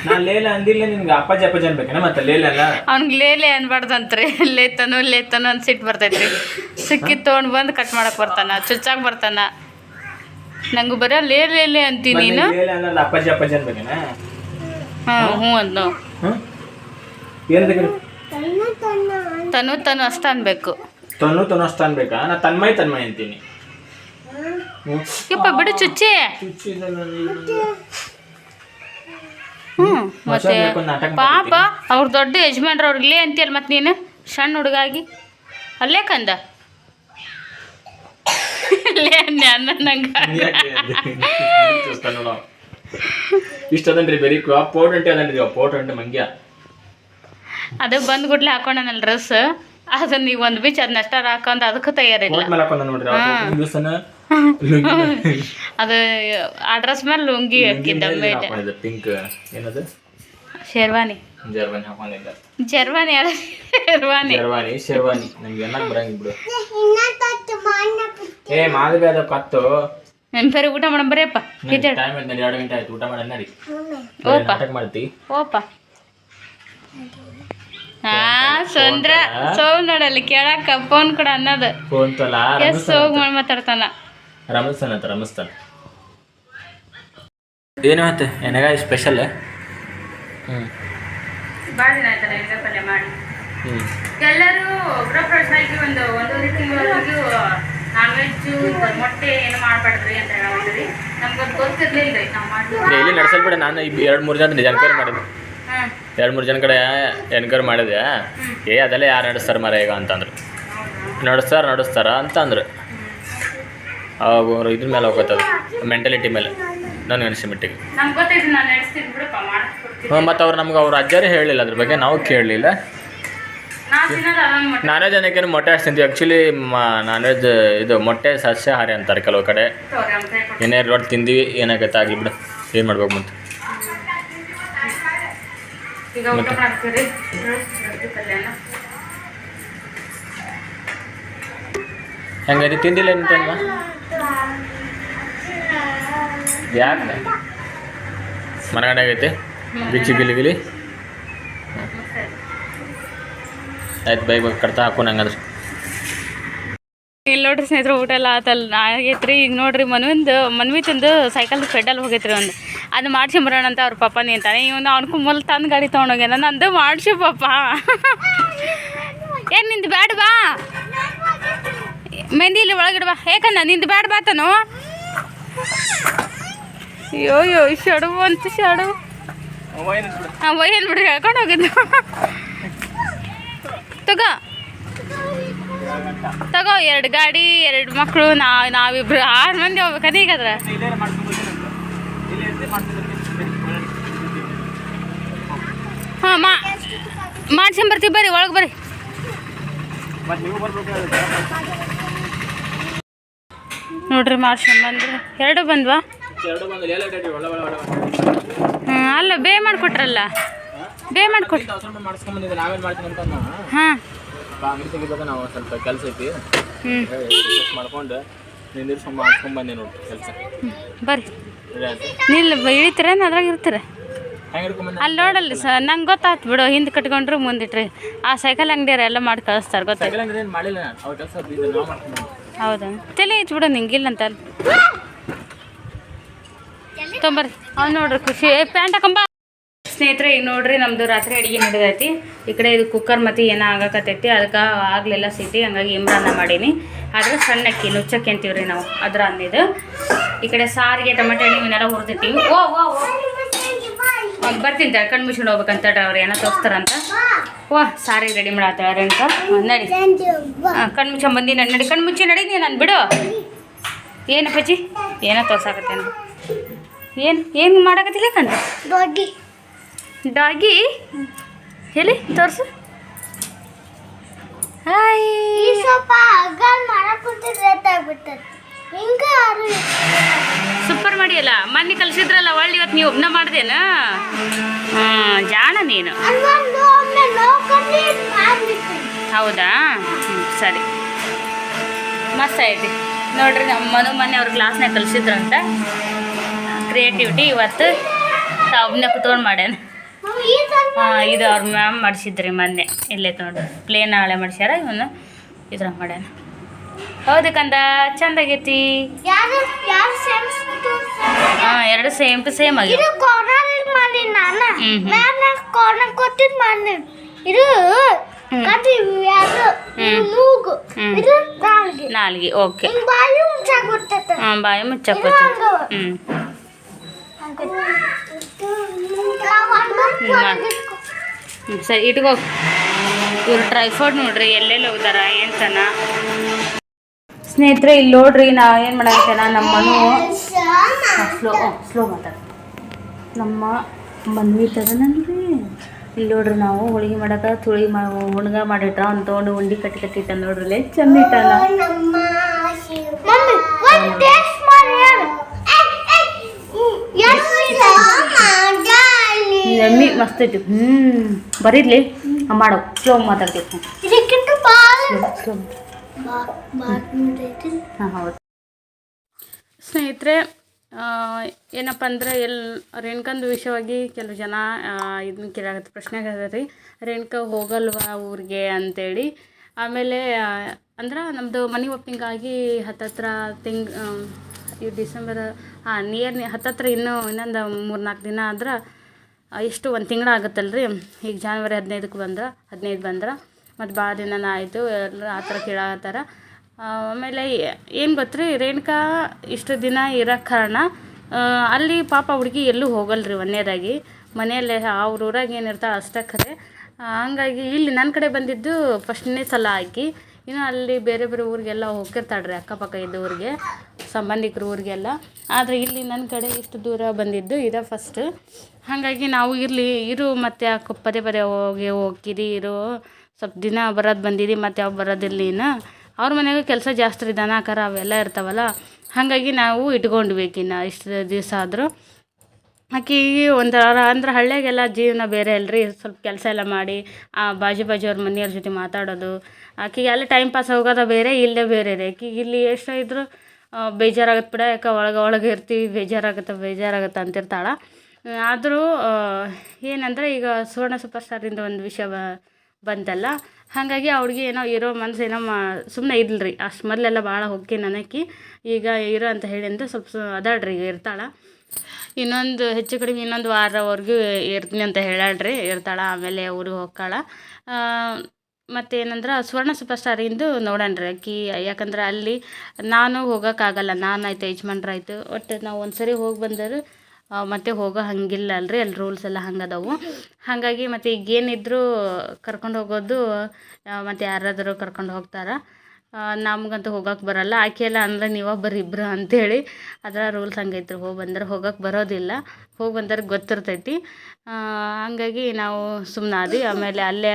ನಾ ಲೇಲ ಅಂದಿಲ್ಲ ನಿನ್ಗೆ ಅಪ್ಪಾಜಿ ಅಪ್ಪಾಜಿ ಅನ್ಬೇಕನ ಮತ್ತೆ ಲೇಲ ಅಲ್ಲ? ಅವ್ನಿಗೆ ಲೇಲೆ ಅನ್ಬಾರ್ದಂತ್ರಿ. ಲೇತನು ಲೇತನು ಅಂತ ಸಿಟ್ಟು ಬರ್ತೈತ್ರಿ. ಸಿಕ್ಕಿದ್ ತೊಗೊಂಡು ಬಂದು ಕಟ್ ಮಾಡಕ್ ಬರ್ತಾನ ಚುಚ್ಚಾಕ್ ಬರ್ತಾನ. ನಂಗೆ ಬರ ಲೇ ಲೇ ಲೇ ಅಂತೀನಿ ನೀನು. ಲೇಲ ಅನ್ನಲ್ಲ ಅಪ್ಪಾಜಿ ಅಪ್ಪಾಜಿ ಅನ್ಬೇಕನ? ಹಾಂ ಹ್ಞೂ ಅಂತ ಏನ್ ತನು ತನು ಅಷ್ಟ ಅನ್ಬೇಕು. ತನ್ನು ತನ್ನ ಅಷ್ಟು ಅನ್ಬೇಕಾ ನಾ ತನ್ಮಯ ತನ್ಮಯ್ ಅಂತೀನಿ. ಹ್ಮ್. ಯಪ್ಪ ಬಿಡು ಚುಚ್ಚಿ. ಹ್ಞೂ ಮತ್ತೆ? ಪಾಪ ಅವ್ರ ದೊಡ್ಡ ಯಜಮಾನ್ರ ಅವ್ರಿಗೆ ಇಲ್ಲೇ ಅಂತೀಯಲ್ಲ ಮತ್ತೆ ನೀನು? ಸಣ್ಣ ಹುಡುಗಾಗಿ. ಅಲ್ಲೇ ಕಂದ? ಲೇ ಅನ್ನೆ ಅನ್ನ ನಂಗೆ. ನೀ ಯಾಕೆ ಅಂದೆ? ಚೂಸ್ತಾನ್ ನೋಡು. ಇಷ್ಟ ಅದನ್ರಿ ಬರೀ ಪೋರ್ಟ್ ಅಂಟೆ ಅದನ್ರಿ ಪೌಡ್ ಅಂಟೆ ಮಂಗ್ಯ. ಅದು ಬಂದ್ ಗುಡ್ಲೆ ಹಾಕೊಂಡನಲ್ಲ ಡ್ರೆಸ್ ಅದನ್ನ ನೀವು ಒಂದು ಬೀಚ್ ಅದನ್ನ ಅಷ್ಟಾರ ಹಾಕೊಂಡ್ ಅದಕ್ಕೆ ತಯಾರಿಲ್ಲ. ಅದು ಆ ಡ್ರೆಸ್ ಮೇಲೆ ಲುಂಗಿ ಹಾಕಿದ್ದ ಶೇರ್ವಾನಿ. ಜರ್ವಾನಿ ಹಾಕೊಂಡಿದ್ದ. ಜರ್ವಾನಿ ಅಲ್ಲ ಶೇರ್ವಾನಿ. ಶರ್ವಾನಿ ಶರ್ವಾನಿ. ನಂಗೆ ಎಲ್ಲ ಬರಂಗಿಲ್ಲ ಬಿಡು. ಏ ಮಾಧವಿ ಅದ ಕತ್ತು. ನನ್ನ ಬೇರೆ ಊಟ ಮಾಡಮ್ ಬರೀಪ್ಪ ಟೈಮ್ ಆಯ್ತು ನಾನು ಎರಡು ಗಂಟೆ ಆಯ್ತು. ಊಟ ಮಾಡಿ ನಡಿ. ಓಪ. ಮಾಡ್ತಿ? ಓಪ. ಹಾ. ಸುಂದ್ರ ಸೋವ್ ನೋಡಲ್ಲಿ ಕೇಳಾಕ ಫೋನ್ ಕೂಡ ಅನ್ನೋದು. ಫೋನ್ ತಲ? ಎಸ್ ಸೋಗ್ ಮಾಡಿ ಮಾತಾಡ್ತಾನ. ರಮಸ್ತಾನ ಅಂತ ರಮಸ್ತಾನ ಏನು ಮತ್ತೆ? ಏನಾಗ ಸ್ಪೆಷಲ್ ಹ್ಞೂ ಭಾಳ ದಿನ ಆಯ್ತಲ್ಲ ಎಣ್ಣೆ ಪಲ್ಯ ಮಾಡಿ. ಹ್ಞೂ ಎಲ್ಲರೂ ಗೃಹಪ್ರವೇಶವಾಗಿ ಒಂದು ಒಂದೂವರೆ ತಿಂಗಳವರೆಗೂ ನಾನ್ ವೆಜ್ ಮೊಟ್ಟೆ ಏನು ಅಂತ ಹೇಳಿ ನಮ್ಗೆ ಅದು ಗೊತ್ತಿರ್ಲಿಲ್ಲ ರೀ ನಾವು ಮಾಡಿ ಡೈಲಿ ನಡೆಸಲ್ಬಿಡ ನಾನು ಎರಡು ಮೂರು ಜನ ಜನ ಮಾಡಿದೆ ಹಾಂ ಎರಡು ಮೂರು ಜನ ಕಡೆ ಎನ್ಕ್ವೈರ್ ಮಾಡಿದೆ ಏ ಅದೆಲ್ಲ ಯಾರು ನಡೆಸ್ತಾರೆ ಮರ ಈಗ? ಅಂತಂದ್ರು. ನಡೆಸ್ತಾರೆ ನಡೆಸ್ತಾರ ಅಂತಂದ್ರು. ಅವಾಗ ಅವ್ರು ಇದ್ರ ಮೇಲೆ ಹೋಗತ್ತದು ಮೆಂಟಾಲಿಟಿ ಮೇಲೆ. ನನಗೆ ಅನಿಸಿ ಮಟ್ಟಿಗೆ. ಹ್ಞೂ ಮತ್ತು ಅವ್ರು ನಮ್ಗೆ ಅವ್ರ ಅಜ್ಜಾರೇ ಹೇಳಲಿಲ್ಲ ಅದ್ರ ಬಗ್ಗೆ ನಾವು ಕೇಳಲಿಲ್ಲ. ನಾನ್ ವೆಜ್ ಅನ್ನೋಕ್ಕೇನು ಮೊಟ್ಟೆ ಅಷ್ಟು ತಿಂತೀವಿ. ಆ್ಯಕ್ಚುಲಿ ನಾನ್ ವೆಜ್ ಇದು ಮೊಟ್ಟೆ ಸಸ್ಯಾಹಾರಿ ಅಂತಾರೆ ಕೆಲವು ಕಡೆ. ಏನೇ ರೊಟ್ಟಿ ತಿಂದೀವಿ ಏನಾಗತ್ತೆ ಆಗಲಿ ಬಿಡು ಏನು ಮಾಡ್ಬೇಕು ಮತ್ತೆ. ಈಗ ಊಟ ಮಾಡ್ತೀರಿ? ರೊಟ್ಟಿ ಪಲ್ಯನ? ಹೆಂಗೈತಿ ತಿಂದಿಲ್ಲ ಅಂತಲ್ವ ಯಾಕೆ ಮನಗಡೆ ಆಗೈತೆ? ಬಿಚ್ಚಿ ಗಿಲಿ ಗಿಲಿ ಆಯ್ತು ಬೈ ಬೈ ಕಡ್ತಾ ಹಾಕೋಣ ಹಂಗಾದ್ರೆ. ಇಲ್ಲಿ ನೋಡ್ರಿ ಸ್ನೇಹಿತರು ಊಟ ಎಲ್ಲ ಆತಲ್ಲ ಆಗೈತ್ರಿ. ಈಗ ನೋಡ್ರಿ ಮನ್ವಿಂದು ಮನ್ವಿತಂದು ಸೈಕಲ್ ಪೆಡಲ್ ಹೋಗೈತ್ರಿ ಒಂದು. ಅದು ಮಾಡ್ಸ್ಕೊಂಬರೋಣ ಅಂತ ಅವ್ರ ಪಪ್ಪ ನಿಂತಾನೆ ಇವನು ಅವ್ನ ಕುಮ್ಮಲ್ ತಂದು ಗಾಡಿ ತೊಗೊಂಡೋಗ್ಯಾನ. ನಂದು ಮಾಡ್ಸಿ ಪಪ್ಪ ಏನು ನಿಂದು ಬ್ಯಾಡ ಬಾ. ಮೆಹಂದಿ ಇಲ್ಲಿ ಒಳಗಿಡ್ಬಾ ಯಾಕಂದ ನಿಂದು ಬ್ಯಾಡ ಬಾತನು ಅಯ್ಯೋ ಅಯ್ಯೋ ಶಡು ಅಂತ ಶಡು. ಒಯ್ಯನ್ ಬಿಡ್ರಿ ಹೇಳ್ಕೊಂಡು ಹೋಗಿದ್ದು. ತಗೋ. ತಗೋ, ಎರಡು ಗಾಡಿ, ಎರಡು ಮಕ್ಕಳು ನಾವು ನಾವಿಬ್ರು ಆರು ಮಂದಿ ಹೋಗ್ಬೇಕಾದ್ರೆ ಅದೀಗಾದ್ರೆ ಹಾಂ ಮಾ ಮಾಡ್ಸ್ಕೊಂಬರ್ತೀವಿ ಬರ್ರಿ, ಒಳಗೆ ಬರ್ರಿ. ನೋಡ್ರಿ ಮಾಡ್ಸ್ಕೊಂಬಂದ್ರೆ ಎರಡು ಬಂದ್ವಾ? ಅಲ್ಲ, ಬೇ ಮಾಡಿಕೊಟ್ರಲ್ಲ. ಬೇ ಮಾಡಿಕೊಟ್ರಿ ನಾವು ಸ್ವಲ್ಪ ಕೆಲಸ ಐತಿ ಮಾಡ್ಕೊಂಡು ನೋಡಿ ಕೆಲಸ ಬರ್ರಿ. ನಿಲ್ ಇಳಿತಾರೆ ಅದ್ರಾಗ ಇರ್ತೀರ? ಅಲ್ಲಿ ನೋಡಲ್ಲ ಸ ನಂಗೆ ಗೊತ್ತಾಯ್ತು ಬಿಡು ಹಿಂದೆ ಕಟ್ಕೊಂಡ್ರು ಮುಂದಿಟ್ರಿ. ಆ ಸೈಕಲ್ ಅಂಗಡಿಯವ್ರು ಎಲ್ಲ ಮಾಡಿ ಕಳಿಸ್ತಾರೆ ಗೊತ್ತಾಯ್ತು. ಹೌದಾ? ತಲೆ ಐತಿ ಬಿಡು ನಿಂಗಿಲ್ಲ ಅಂತ. ಅಲ್ಲಿ ತೊಂಬರ್ರಿ ಅವ್ನು ನೋಡ್ರಿ ಖುಷಿ. ಪ್ಯಾಂಟ್ ಹಾಕೊಂಬ ಸ್ನೇಹಿತರೆ ಈಗ ನೋಡ್ರಿ ನಮ್ದು ರಾತ್ರಿ ಅಡುಗೆ ನಡೆದೈತಿ. ಈ ಕಡೆ ಇದು ಕುಕ್ಕರ್ ಮತ್ತೆ ಏನೋ ಆಗಕತ್ತೈತಿ. ಅದಕ್ಕೆ ಆಗ್ಲೆಲ್ಲ ಸಿಟಿ ಹಂಗಾಗಿ ಇಮ್ರಾನ ಮಾಡೀನಿ. ಆದ್ರೆ ಸಣ್ಣ ಅಕ್ಕಿ ನುಚ್ಚಕ್ಕಿ ಅಂತೀವ್ರಿ ನಾವು. ಅದ್ರ ಅಂದಿದ್ದು ಈ ಕಡೆ ಸಾರಿಗೆ ಟೊಮೆಟೊ ಹಣ್ಣು ಇವನ್ನೆಲ್ಲ ಹುರಿದಿಟ್ಟಿವಿ. ಓ ಓ ಓ. ಅವ್ನು ಬರ್ತೀನಿ ಕಣ್ಣು ಮುಚ್ಕೊಂಡು ಹೋಗ್ಬೇಕಂತ ಅವ್ರು ಏನೋ ತೋರಿಸ್ತಾರಂತ. ಓಹ್ ಸಾರಿ ರೆಡಿ ಮಾಡತ್ತಾಳ ಅಂತ ನಡಿ. ಕಣ್ಣು ಮುಚ್ಚ ಬಂದಿ ನಾನು ನಡಿ ಕಣ್ಣು ಮುಚ್ಚಿ ನಡಿ ನಾನು ಬಿಡು. ಏನು ಪಚ್ಚಿ ಏನೋ ತೋರ್ಸಾಕತ್ತೇನು. ಏನು ಏನು ಮಾಡಕತ್ತಿಲ್ಲ ಕಣ್ಣು ಡಾಗಿ ಡಾಗಿ ಹೇಳಿ ತೋರ್ಸು. ಹಾಯ್ ಈ ಸ್ವಲ್ಪ ಅಗಲ್ ಮಾಡಕ್ ಸೂಪರ್ ಮಾಡಿಯಲ್ಲ? ಮೊನ್ನೆ ಕಲ್ಸಿದ್ರಲ್ಲ ಒಳ್ಳೆ ಇವತ್ತು ನೀವು ಒಬ್ಬನ ಮಾಡ್ದೇನ? ಹಾಂ ಜಾಣ ನೀನು. ಹೌದಾ? ಹ್ಞೂ ಸರಿ. ಮಸ್ತ್ ಐತಿ ನೋಡ್ರಿ ನಮ್ಮ ಮನು ಮೊನ್ನೆ ಅವ್ರ ಕ್ಲಾಸ್ನಾಗ ಕಲಿಸಿದ್ರಂತ. ಕ್ರಿಯೇಟಿವಿಟಿ ಇವತ್ತು ಒಬ್ಬನೇ ಕುತ್ಕೊಂಡು ಮಾಡ್ಯಾನ. ಹಾಂ ಇದು ಅವ್ರ ಮ್ಯಾಮ್ ಮಾಡಿಸಿದ್ರಿ ಮೊನ್ನೆ. ಇಲ್ಲೇ ನೋಡ್ರಿ ಪ್ಲೇನ್ ಹಾಳೆ ಮಾಡಿಸ್ಯಾರ ಇವನು ಇದ್ರಾಗ ಮಾಡ್ಯಾನ. ಹೌದು ಕಂದ ಚಂದಾಗೈತಿ ಯಾರು ಯಾರು ಸೆನ್ಸ್ ಹಾಂ ಎರಡು ಸೇಮ್ ಟು ಸೇಮ್ ಇದು ಆಗ್ಯಾವ ಕಾರ್ನರ್ ಮಾಡಿ ನಾನು? ಹ್ಮ್ ಹ್ಮ್. ಮ್ಯಾಮ್ ಕಾರ್ನರ್ ಕೊಟ್ಟಿದ್ ಮಾಡಿ ಇದು ಹ್ಮ್. ಕಟಿ ಯಾರು ಹ್ಮ್. ಮೂಗು. ಹ್ಮ್. ಇದು ನಾಲ್ಗೆ. ನಾಲ್ಗೆ ಓಕೆ. ಹಿಂಗ್ ಬಾಯಿ ಮುಚ್ಚಾಗ್ಬಿಡ್ತೈತೆ ಹಾಂ ಬಾಯಿ ಮುಚ್ಚಕ್ಕೋತಿ ಹ್ಞೂ ಹ್ಞೂ ಸರಿ ಇಟ್ಕೋ. ಇವ್ರು ಟ್ರೈಫೋಡ್ ನೋಡ್ರಿ ಎಲ್ಲೆಲ್ಲಿ ಹೋಗ್ದಾರ ಏನ್ ತನ ಸ್ನೇಹಿತರೆ ಇಲ್ಲಿ ನೋಡ್ರಿ ನಾ ಏನು ಮಾಡಾಕತ್ತೇನ? ನಮ್ಮ ಮನು ಸ್ಲೋ ಸ್ಲೋ ಮಾತಾಡ. ನಮ್ಮ ಮನ್ವಿ ಇಲ್ಲಿ ನೋಡ್ರಿ ನಾವು ಹೋಳಿಗೆ ಮಾಡಕ ತುಳಿ ಮಾ ಹುಣ್ಗ ಮಾಡಿಟ್ರ ಅವ್ನು ತಗೊಂಡು ಉಂಡಿ ಕಟ್ಟಿ ಕಟ್ಟಿಟ್ಟ ನೋಡ್ರಿ. ಚಂದ ಇಟ್ಟಲ್ಲ ಎಮ್ಮಿ ಮಸ್ತ್ ಐತಿ. ಹ್ಞೂ ಬರೀಲಿ ಮಾಡೋ. ಸ್ಲೋ ಮಾತಾಡ್ಬೇಕು. ಸ್ಲೋ ಹೌದು. ಸ್ನೇಹಿತರೆ ಏನಪ್ಪ ಅಂದ್ರೆ ಎಲ್ಲಿ ರೇಣುಕಂದು ವಿಷಯವಾಗಿ ಕೆಲವು ಜನ ಇದನ್ನ ಕೇಳಾಗತ್ತೆ ಪ್ರಶ್ನೆ ರೀ ರೇಣುಕ ಹೋಗಲ್ವಾ ಊರಿಗೆ ಅಂತೇಳಿ. ಆಮೇಲೆ ಅಂದ್ರೆ ನಮ್ಮದು ಮನೆ ಓಪನಿಂಗ್ ಆಗಿ ಹತ್ತತ್ರ ತಿಂಗ್ ಈ ಡಿಸೆಂಬರ್ ಹಾಂ ನಿಯರ್, ಹತ್ತತ್ರ ಇನ್ನೂ ಇನ್ನೊಂದು ಮೂರು ನಾಲ್ಕು ದಿನ ಆದ್ರೆ ಇಷ್ಟು ಒಂದು ತಿಂಗಳು ಆಗುತ್ತಲ್ರಿ. ಈಗ ಜಾನ್ವರಿ ಹದಿನೈದಕ್ಕೆ ಬಂದ್ರೆ, ಹದಿನೈದು ಬಂದ್ರೆ. ಮತ್ತು ಭಾಳ ದಿನನ ಆಯಿತು, ಎಲ್ಲರೂ ಆ ಥರ ಕೇಳಾತ್ತಾರ ಆಮೇಲೆ ಏನು ಗೊತ್ತ್ರಿ, ರೇಣುಕಾ ಇಷ್ಟು ದಿನ ಇರೋ ಕಾರಣ ಅಲ್ಲಿ ಪಾಪ ಹುಡುಗಿ ಎಲ್ಲೂ ಹೋಗಲ್ರಿ ಒನ್ನೇದಾಗಿ ಮನೆಯಲ್ಲೇ ಅವ್ರ ಊರಾಗ ಏನಿರ್ತಾಳೆ ಅಷ್ಟಕ್ಕೆ ಹಂಗಾಗಿ ಇಲ್ಲಿ ನನ್ನ ಕಡೆ ಬಂದಿದ್ದು ಫಸ್ಟ್ನೇ ಸಲ ಆಕಿ. ಇನ್ನು ಅಲ್ಲಿ ಬೇರೆ ಬೇರೆ ಊರಿಗೆಲ್ಲ ಹೋಗಿರ್ತಾಳೆ ರೀ ಅಕ್ಕಪಕ್ಕ ಇದ್ದ ಊರಿಗೆ, ಸಂಬಂಧಿಕರ ಊರಿಗೆಲ್ಲ. ಆದರೆ ಇಲ್ಲಿ ನನ್ನ ಕಡೆ ಇಷ್ಟು ದೂರ ಬಂದಿದ್ದು ಇದೇ ಫಸ್ಟ್. ಹಾಗಾಗಿ ನಾವು ಇರಲಿ, ಇರು ಮತ್ತು ಪದೇ ಪದೇ ಹೋಗಿ ಹೋಗಿರಿ ಇರು. ಸ್ವಲ್ಪ ದಿನ ಬರೋದು ಬಂದಿರಿ ಮತ್ತು ಯಾವ ಬರೋದಿಲ್ಲ ನೀನು ಅವ್ರ ಮನೆಯಾಗ ಕೆಲಸ ಜಾಸ್ತಿ ದನ, ಕರ ಅವೆಲ್ಲ ಇರ್ತಾವಲ್ಲ. ಹಾಗಾಗಿ ನಾವು ಇಟ್ಕೊಂಡ್ಬೇಕಿನ್ನ ಇಷ್ಟು ದಿವಸ ಆದರೂ. ಆಕಿಗೆ ಒಂಥರ ಅಂದ್ರೆ ಹಳ್ಳಿಯಾಗೆಲ್ಲ ಜೀವನ ಬೇರೆ ಅಲ್ರಿ, ಸ್ವಲ್ಪ ಕೆಲಸ ಎಲ್ಲ ಮಾಡಿ, ಆ ಬಾಜು ಬಾಜು ಅವ್ರ ಮನೆಯವ್ರ ಜೊತೆ ಮಾತಾಡೋದು. ಆಕೆಗೆ ಅಲ್ಲಿ ಟೈಮ್ ಪಾಸ್ ಹೋಗೋದ ಬೇರೆ ಇಲ್ಲೇ ಬೇರೆ ರೀ. ಆಕಿಗೆ ಇಲ್ಲಿ ಎಷ್ಟೇ ಇದ್ದರೂ ಬೇಜಾರಾಗತ್ತೆ ಬಿಡ, ಯಾಕೆ ಒಳಗೆ ಒಳಗೆ ಇರ್ತೀವಿ, ಬೇಜಾರಾಗತ್ತೆ ಬೇಜಾರಾಗತ್ತೆ ಅಂತಿರ್ತಾಳೆ. ಆದರೂ ಏನಂದ್ರೆ ಈಗ ಸುವರ್ಣ ಸೂಪರ್ ಸ್ಟಾರಿಂದ ಒಂದು ವಿಷಯ ಬ ಬಂತಲ್ಲ. ಹಾಗಾಗಿ ಅವ್ಳಿಗೆ ಏನೋ ಇರೋ ಮನ್ಸು ಏನೋ ಮಾ ಸುಮ್ಮನೆ ಇದ್ಲ್ರಿ. ಅಷ್ಟು ಮೊದಲೆಲ್ಲ ಭಾಳ ಹೊಕ್ಕಿ ನನಕಿ. ಈಗ ಇರೋ ಅಂತ ಹೇಳಿ ಅಂತ ಸ್ವಲ್ಪ ಅದಾಳ್ರಿ, ಈಗ ಇರ್ತಾಳೆ. ಇನ್ನೊಂದು, ಹೆಚ್ಚು ಕಡಿಮೆ ಇನ್ನೊಂದು ವಾರವರೆಗೂ ಇರ್ತೀನಿ ಅಂತ ಹೇಳಾಳ್ರಿ. ಇರ್ತಾಳೆ, ಆಮೇಲೆ ಊರಿಗೆ ಹೋಗ್ತಾಳೆ. ಮತ್ತು ಏನಂದ್ರೆ ಸುವರ್ಣ ಸೂಪರ್ ಸ್ಟಾರಿಂದು ನೋಡೋಣ ರೀ ಆಕಿ ಯಾಕಂದ್ರೆ ಅಲ್ಲಿ ನಾನು ಹೋಗೋಕ್ಕಾಗಲ್ಲ. ನಾನು ಆಯ್ತು, ಯಜಮಾನ್ರಾಯ್ತು. ಒಟ್ಟು ನಾವು ಒಂದು ಸರಿ ಹೋಗಿ ಬಂದರೆ. ಮತ್ತೆ ಹೋಗೋ ಹಂಗಿಲ್ಲ ಅಲ್ರಿ, ಅಲ್ಲಿ ರೂಲ್ಸ್ ಎಲ್ಲ ಹಂಗದವು. ಹಾಗಾಗಿ ಮತ್ತು ಈಗ ಏನಿದ್ರು ಕರ್ಕೊಂಡು ಹೋಗೋದು ಮತ್ತು ಯಾರಾದರೂ ಕರ್ಕೊಂಡು ಹೋಗ್ತಾರೆ ನಮಗಂತೂ ಹೋಗಕ್ಕೆ ಬರಲ್ಲ. ಆಕೆ ಎಲ್ಲ ಅಂದ್ರೆ ನೀವು ಬರ್ರಿ ಇಬ್ರು ಅಂಥೇಳಿ ಅದರ ರೂಲ್ಸ್ ಹಂಗೈತ್ರಿ. ಹೋಗಿ ಬಂದ್ರೆ ಹೋಗಕ್ಕೆ ಬರೋದಿಲ್ಲ. ಹೋಗಿ ಬಂದ್ರೆ ಗೊತ್ತಿರ್ತೈತಿ. ಹಂಗಾಗಿ ನಾವು ಸುಮ್ಮನಾದ್ವಿ ಆಮೇಲೆ ಅಲ್ಲೇ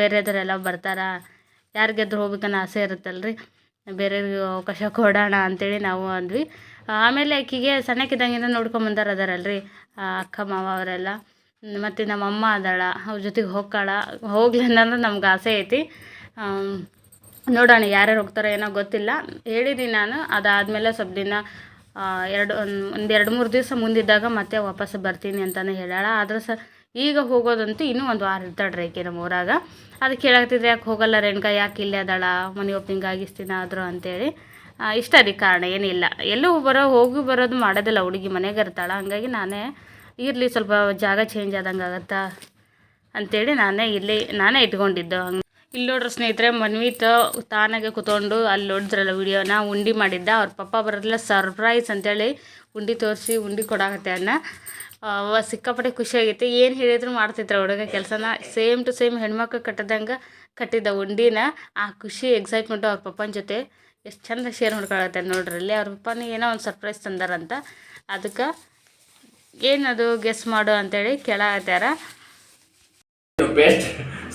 ಬೇರೆದರೆಲ್ಲ ಬರ್ತಾರೆ, ಯಾರಿಗಾದ್ರೂ ಗೆದ್ರು ಹೋಗ್ಬೇಕನ್ನೋ ಆಸೆ ಇರುತ್ತಲ್ರಿ. ಬೇರೆಯವ್ರಿಗೆ ಅವಕಾಶ ಕೊಡೋಣ ಅಂತೇಳಿ ನಾವು ಅಂದ್ವಿ. ಆಮೇಲೆ ಆಕಿಗೆ ಸಣ್ಣಕ್ಕಿದ್ದಂಗಿಂದ ನೋಡ್ಕೊಂಬಂದಾರ ಅದಾರಲ್ರಿ. ಅಕ್ಕ, ಮಾವ ಅವರೆಲ್ಲ. ಮತ್ತು ನಮ್ಮ ಅಮ್ಮ ಅದಾಳ. ಅವ್ರ ಜೊತೆಗೆ ಹೋಗ್ಕಾಳ ಹೋಗ್ಲಿ ಅನ್ನೋದು ನಮ್ಗೆ ಆಸೆ ಐತಿ. ನೋಡೋಣ ಯಾರ್ಯಾರು ಹೋಗ್ತಾರೋ ಏನೋ ಗೊತ್ತಿಲ್ಲ. ಹೇಳಿದ್ದೀನಿ ನಾನು. ಅದಾದಮೇಲೆ ಸ್ವಲ್ಪ ದಿನ ಎರಡು, ಒಂದು ಎರಡು ಮೂರು ದಿವಸ ಮುಂದಿದ್ದಾಗ ಮತ್ತೆ ವಾಪಸ್ ಬರ್ತೀನಿ ಅಂತಲೇ ಹೇಳಾಳ ಆದ್ರೆ ಸ, ಈಗ ಹೋಗೋದಂತೂ ಇನ್ನೂ ಒಂದು ವಾರ ಇರ್ತಾಳ್ರಿ ಆಕೆ ನಮ್ಮ ಊರಾಗ. ಅದಕ್ಕೆ ಹೇಳಾಕತ್ತಿದ್ರೆ, ಯಾಕೆ ಹೋಗಲ್ಲ ರೇಣುಕಾ? ಯಾಕೆ ಇಲ್ಲೇ ಅದಾಳ? ಮನೆ ಒಪ್ಪಿಂಗ್ ಆಗಿಸ್ತೀನಿ ಆದರೂ ಅಂತೇಳಿ. ಇಷ್ಟ ರೀ ಕಾರಣ, ಏನಿಲ್ಲ. ಎಲ್ಲೂ ಬರೋ, ಹೋಗಿ ಬರೋದು ಮಾಡೋದಿಲ್ಲ ಹುಡುಗಿ ಮನೆಗೆ ಇರ್ತಾಳೆ. ಹಂಗಾಗಿ ನಾನೇ ಇರಲಿ, ಸ್ವಲ್ಪ ಜಾಗ ಚೇಂಜ್ ಆದಂಗೆ ಆಗತ್ತಾ ಅಂಥೇಳಿ ನಾನೇ ಇಲ್ಲಿ, ನಾನೇ ಇಟ್ಕೊಂಡಿದ್ದು. ಹಂಗೆ ಇಲ್ಲಿ ನೋಡ್ರಿ ಸ್ನೇಹಿತರೆ, ಮನ್ವಿತ ತಾನಾಗೆ ಕೂತ್ಕೊಂಡು ಅಲ್ಲಿ ನೋಡಿದ್ರಲ್ಲ ವಿಡಿಯೋನ, ಉಂಡಿ ಮಾಡಿದ್ದ. ಅವ್ರ ಪಪ್ಪ ಬರೋದಿಲ್ಲ ಸರ್ಪ್ರೈಸ್ ಅಂತೇಳಿ ಉಂಡಿ ತೋರಿಸಿ, ಉಂಡಿ ಕೊಡಾಕತ್ತೆ ಅನ್ನ. ಸಿಕ್ಕಾಪಟ್ಟೆ ಖುಷಿ ಆಗೈತಿ. ಏನು ಹೇಳಿದ್ರು ಮಾಡ್ತಿದ್ರು ಹುಡುಗ ಕೆಲಸನ. ಸೇಮ್ ಟು ಸೇಮ್ ಹೆಣ್ಮಕ್ಳು ಕಟ್ಟದಂಗೆ ಕಟ್ಟಿದ್ದ ಉಂಡಿನ, ಆ ಖುಷಿ ಎಕ್ಸೈಟ್ಮೆಂಟು ಅವ್ರ ಪಪ್ಪನ ಜೊತೆ ಎಷ್ಟು ಚಂದ ಶೇರ್ ಮಾಡ್ಕೊಳತ್ತೆ ನೋಡ್ರಿ ಅಲ್ಲಿ ಅವ್ರ ಪಪ್ಪನ ಏನೋ ಒಂದು ಸರ್ಪ್ರೈಸ್ ತಂದಾರಂತ. ಅದಕ್ಕೆ ಏನದು ಗೆಸ್ ಮಾಡು ಅಂತೇಳಿ ಕೇಳತ್ತಾರ ಪೇಸ್ಟ್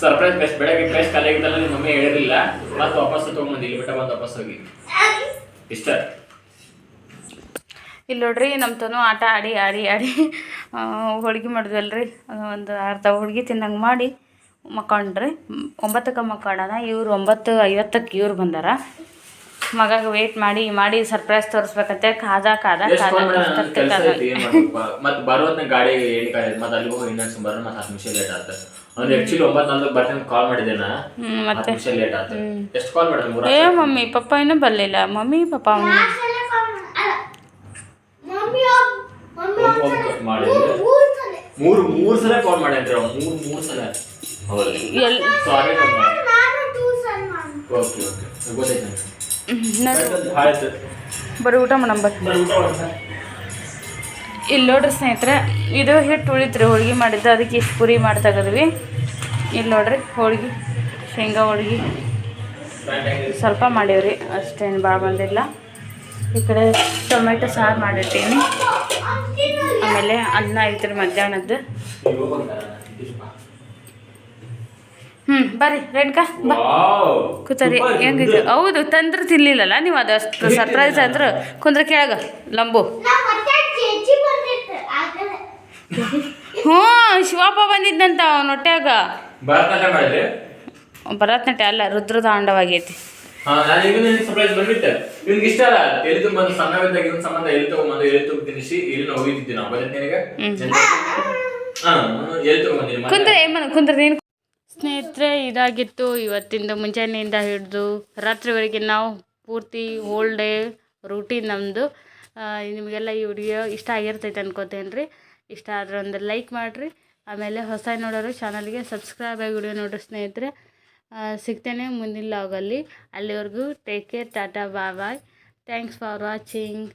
ಸರ್ಪ್ರೈಸ್ ಪೇಸ್ಟ್ ಬೆಳಗ್ಗೆ ಪೇಸ್ಟ್ ಖಾಲಿ ಆಗಿದ್ದಲ್ಲ ನಿಮ್ಮ ಮಮ್ಮಿ ಹೇಳಿರಲಿಲ್ಲ. ಮತ್ತೆ ವಾಪಸ್ ತೊಗೊಂಬಂದು ಇಲ್ಲಿ ಬಿಟ್ಟ ಬಂದು ವಾಪಸ್ ಹೋಗಿ. ಇಷ್ಟ? ಇಲ್ಲಿ ನೋಡ್ರಿ ನಮ್ಮ ತನು ಆಟ ಆಡಿ ಆಡಿ ಆಡಿ ಹೋಳ್ಗೆ ಮಾಡಿದ್ವಲ್ರಿ ಅದು ಒಂದು ಅರ್ಧ ಹೋಳ್ಗೆ ತಿನ್ನಂಗೆ ಮಾಡಿ ಮಕ್ಕೊಂಡ್ರಿ. ಒಂಬತ್ತಕ್ಕೆ ಮಕ್ಕೊಂಡನ ಇವ್ರು ಒಂಬತ್ತು ಐವತ್ತಕ್ಕೆ ಇವ್ರು ಬಂದಾರ. ಮಗಾಗ ವೇಟ್ ಮಾಡಿ ಮಾಡಿ ಸರ್ಪ್ರೈಸ್ ತೋರಿಸ್ಬೇಕಂತ. ಕಾದ ಕಾದ ಕಾದ. ಮತ್ತೆ ಬರೋದ್ನ ಗಾಡಿ ಮತ್ತೆ ಅಲ್ಲಿ ಹೋಗಿ ಇನ್ನೊಂದು ಸುಮಾರು ಮತ್ತೆ ಹತ್ತು ನಿಮಿಷ ಲೇಟ್ ಆಗ್ತದೆ ಅವ್ನು ಆಕ್ಚುಲಿ ಒಂಬತ್ತು ನಾಲ್ಕು ಬರ್ತೀನಿ ಕಾಲ್ ಮಾಡಿದ್ದೆ ನಾ ಹತ್ತು ಮತ್ತೆ? ನಿಮಿಷ ಲೇಟ್ ಆಗ್ತದೆ ಎಷ್ಟು ಕಾಲ್ ಮಾಡಿದ್ರು ಮೂರ ಏ ಮಮ್ಮಿ ಪಪ್ಪ ಇನ್ನೂ ಬರಲಿಲ್ಲ. ಮಮ್ಮಿ ಪಪ್ಪ ಅವ್ನು ಮಾಡಿದ್ರು. ಮೂರ್- ಮೂರ್ ಸಲ. ಕಾಲ್ ಮಾಡ್ಯಾನ್ರಿ ಅವ್ನು. ಮೂರು ಮೂರು ಸಲ. ಸಾರಿ ಓಕೆ ಓಕೆ ಗೊತ್ತಾಯ್ತು ಬರೀ ಊಟ ಬರ್ರಿ ಇಲ್ಲಿ ನೋಡ್ರಿ ಸ್ನೇಹಿತರೆ ಇದು ಹಿಟ್ಟು ಉಳಿತ್ರಿ ಹೋಳಿಗೆ ಮಾಡಿದ್ದು. ಅದಕ್ಕೆ ಇಷ್ಟು ಪುರಿ ಮಾಡಿ ತಗದ್ವಿ ಇಲ್ಲಿ ನೋಡ್ರಿ ಹೋಳಿಗೆ ಶೇಂಗಾ ಹೋಳಿಗೆ. ಸ್ವಲ್ಪ ಮಾಡೀವ್ರಿ ಅಷ್ಟೇನು ಭಾಳ ಬಂದಿಲ್ಲ. ಈ ಕಡೆ ಟೊಮೆಟೊ ಸಾರು ಮಾಡಿರ್ತೀನಿ ಆಮೇಲೆ ಅನ್ನ ಐತ್ರಿ ಮಧ್ಯಾಹ್ನದ್ದು. ಹ್ಞೂ ಬರ್ರಿ ರೇಣುಕಾ ಬಾ. ಕೂತರಿ ಹೆಂಗೈತೆ ಹೌದು ತಂದ್ರೆ ತಿನ್ಲಿಲ್ಲಲ್ಲ ನೀವು ಅದು ಅಷ್ಟು ಸರ್ಪ್ರೈಸ್ ಅಂದ್ರೆ ಕುಂದ್ರೆ ಕೆಳಗ ಲಂಬು. ಹ್ಞೂ ಶಿವಪ್ಪ ಬಂದಿದ್ದಂತ ಅವನ ಹೊಟ್ಯಾಗ. ಭರತನಾಟ್ಯ ಅಲ್ಲ ಎಲ್ಲಿ ತಗೊಂಬಂದಿನಿ ಕುಂದ್ರೆ ಏಮನ್ ಕುಂದ್ರೆ ನೀನು ಸ್ನೇಹಿತರೆ, ಇದಾಗಿತ್ತು ಇವತ್ತಿಂದ ಮುಂಜಾನೆಯಿಂದ ಹಿಡಿದು ರಾತ್ರಿವರೆಗೆ ನಾವು ಪೂರ್ತಿ ಹೋಲ್ ಡೇ ರೂಟೀನ್ ನಮ್ಮದು ನಿಮಗೆಲ್ಲ ಈ ವಿಡಿಯೋ ಇಷ್ಟ ಆಗಿರ್ತೈತೆ ಅನ್ಕೋತೇನೆ ರೀ ಇಷ್ಟ ಆದರೆ ಒಂದು ಲೈಕ್ ಮಾಡಿರಿ. ಆಮೇಲೆ ಹೊಸ ನೋಡೋರು ಚಾನಲ್ಗೆ ಸಬ್ಸ್ಕ್ರೈಬ್ ಆಗಿ ವಿಡಿಯೋ ನೋಡ್ರಿ ಸ್ನೇಹಿತರೆ. ಸಿಗ್ತೇನೆ ಮುಂದಿನ ಲಾಗಲ್ಲಿ ಅಲ್ಲಿವರೆಗೂ take care tata bye bye thanks for watching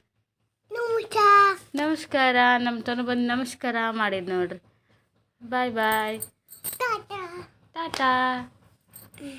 ನಮಸ್ಕಾರ. ನಮಸ್ಕಾರ ನಮ್ಮ ತನ ಬಂದು ನಮಸ್ಕಾರ ಮಾಡಿದ್ದು ನೋಡ್ರಿ. ಬಾಯ್ ಬಾಯ್ ಟಾಟಾ. ಟಾಟಾ